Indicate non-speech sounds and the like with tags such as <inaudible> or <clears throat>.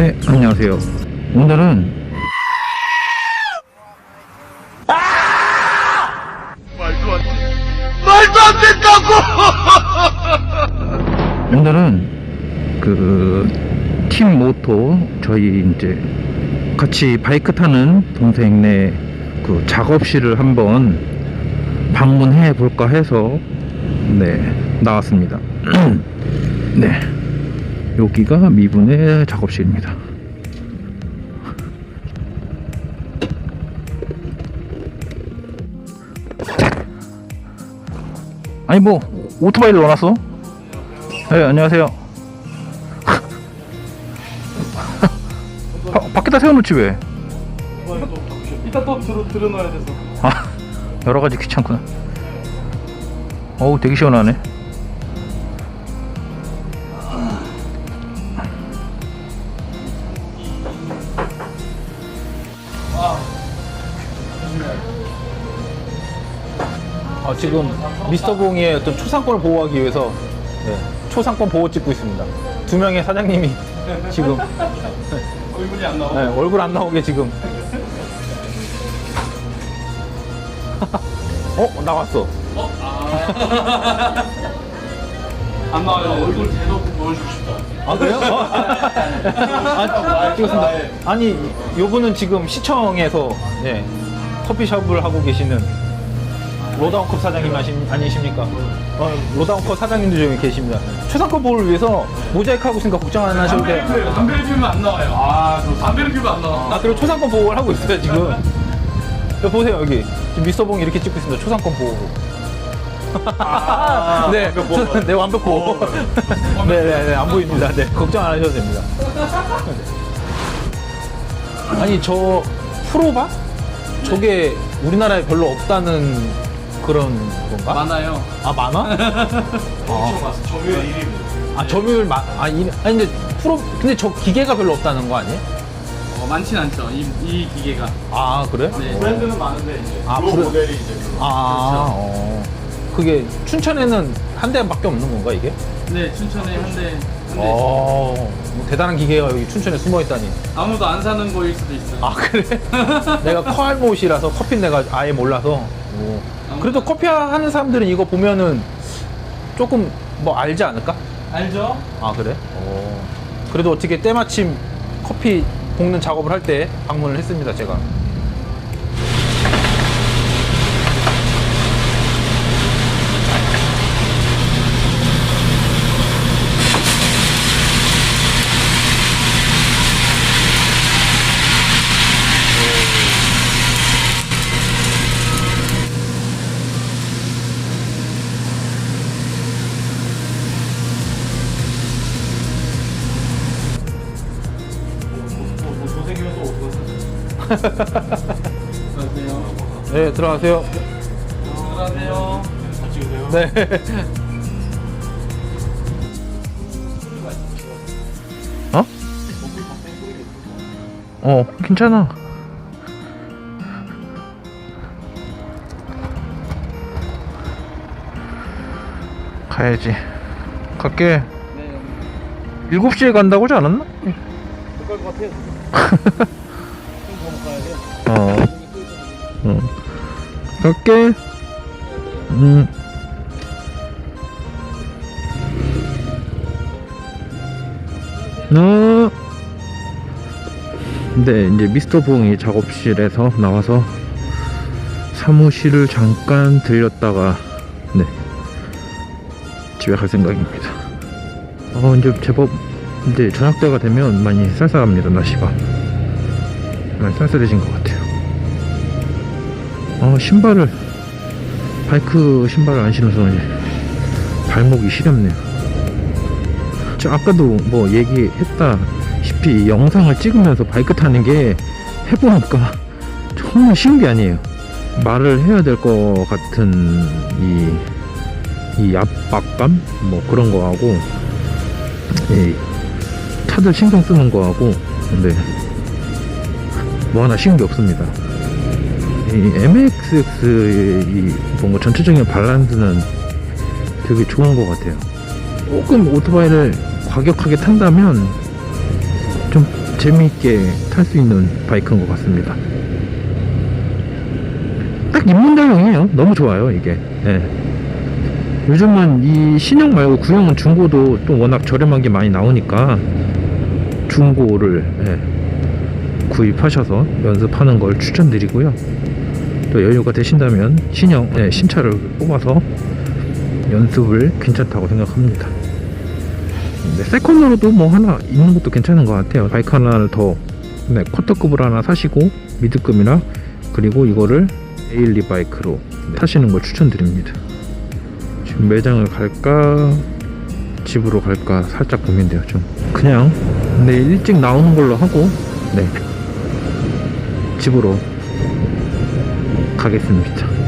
네, 안녕하세요. 오늘은 말도 안 돼. 말도 안 된다고! <laughs> 오늘은 그 팀 모토 저희 이제 같이 바이크 타는 동생네 그 작업실을 한번 방문해 볼까 해서 네 나왔습니다. <clears throat> 네 여기가 미분의 작업실입니다. 아니 뭐 오토바이를 넣어놨어? 네 안녕하세요. 바, 밖에다 세워놓지 왜? 이따 또 들어, 들어놔야 돼서 아 여러 가지 귀찮구나. 어우 되게 시원하네. 아, 지금 미스터 봉의 어떤 초상권을 보호하기 위해서 네, 초상권 보호 찍고 있습니다. 두 명의 사장님이 <laughs> 지금 얼굴이 안 나와 네, 얼굴 안 나오게 지금. <laughs> 어 나왔어. 안 나와요 얼굴 대놓고 보여주고 싶다 아 그래요? 어? 아, 찍었습니다. 아니 요분은 지금 시청에서 예, 커피숍을 하고 계시는 로다운컵 사장님 아시, 아니십니까? 어, 로다운컵 사장님도 저기 계십니다. 초상권 보호를 위해서 모자이크 하고 있으니까 걱정 안 하셔도 돼요. 담배를, 담배를 피우면 안 나와요 아 담배를 피우면 안 나와 아 그리고 초상권 보호를 하고 있어요 지금. 여기 보세요 여기 지금 미스터봉 이렇게 찍고 있습니다. 초상권 보호. 아, <laughs> 네, 완벽 보호. 저- <laughs> 네 완벽 보호. 네 네 네 <laughs> 안 보입니다. 네 걱정 안 하셔도 됩니다. 아니 저 프로바 저게 우리나라에 별로 없다는 그런 건가? 많아요 아 많아? <laughs> 많어 점유율 1위 아 점유율 마, 아 이, 아니 근데 프로 근데 저 기계가 별로 없다는 거 아니에요? 어, 많진 않죠 이, 이 기계가 아 그래? 네. 브랜드는 많은데 이제 아, 프로 브랜- 모델이 이제 아 어. 그게 춘천에는 한 대밖에 없는 건가 이게? 네 춘천에 한 대 한 대 어, 뭐 대단한 기계가 여기 춘천에 숨어 있다니. 아무도 안 사는 거일 수도 있어요 아 그래? <laughs> 내가 커알못이라서 커피 내가 아예 몰라서. 오. 그래도 커피 하는 사람들은 이거 보면은 조금 뭐 알지 않을까? 알죠? 아 그래? 어. 그래도 어떻게 때마침 커피 볶는 작업을 할 때 방문을 했습니다 제가. 안녕하세요 네 들어가세요. 안녕하세요 잘 찍으세요 네. 어? 어, 괜찮아. 가야지. 갈게. 네 7시에 간다고 하지 않았나? 못 갈 것 같아요 <laughs> 갈게. 음. 어. 네, 이제 미스터 봉이 작업실에서 나와서 사무실을 잠깐 들렸다가 네 집에 갈 생각입니다. 어 이제 제법 이제 저녁 때가 되면 많이 쌀쌀합니다 날씨가 많이 쌀쌀해진 것 같아요. 어 신발을 바이크 신발을 안 신어서 이제 발목이 시렵네요. 저 아까도 뭐 얘기했다시피 영상을 찍으면서 바이크 타는 게 해보니까 정말 쉬운 게 아니에요. 말을 해야 될 것 같은 이, 이 압박감? 뭐 그런 거하고, 이 차들 신경 쓰는 거하고, 근데 뭐 하나 쉬운 게 없습니다. 이 MXX의 이 뭔가 전체적인 밸런스는 되게 좋은 것 같아요. 조금 오토바이를 과격하게 탄다면 좀 재미있게 탈 수 있는 바이크인 것 같습니다. 딱 입문자용이에요. 너무 좋아요, 이게. 예. 요즘은 이 신형 말고 구형은 중고도 또 워낙 저렴한 게 많이 나오니까 중고를 예, 구입하셔서 연습하는 걸 추천드리고요. 또 여유가 되신다면 신형, 예, 신차를 뽑아서 연습을 괜찮다고 생각합니다. 네, 세컨으로도 뭐 하나 있는 것도 괜찮은 것 같아요. 바이크 하나를 더 네, 쿼터급으로 하나 사시고 미드급이나 그리고 이거를 데일리 바이크로 네, 타시는 걸 추천드립니다. 지금 매장을 갈까 집으로 갈까 살짝 고민돼요. 좀 그냥 내일 일찍 나오는 걸로 하고 네 집으로 가겠습니다.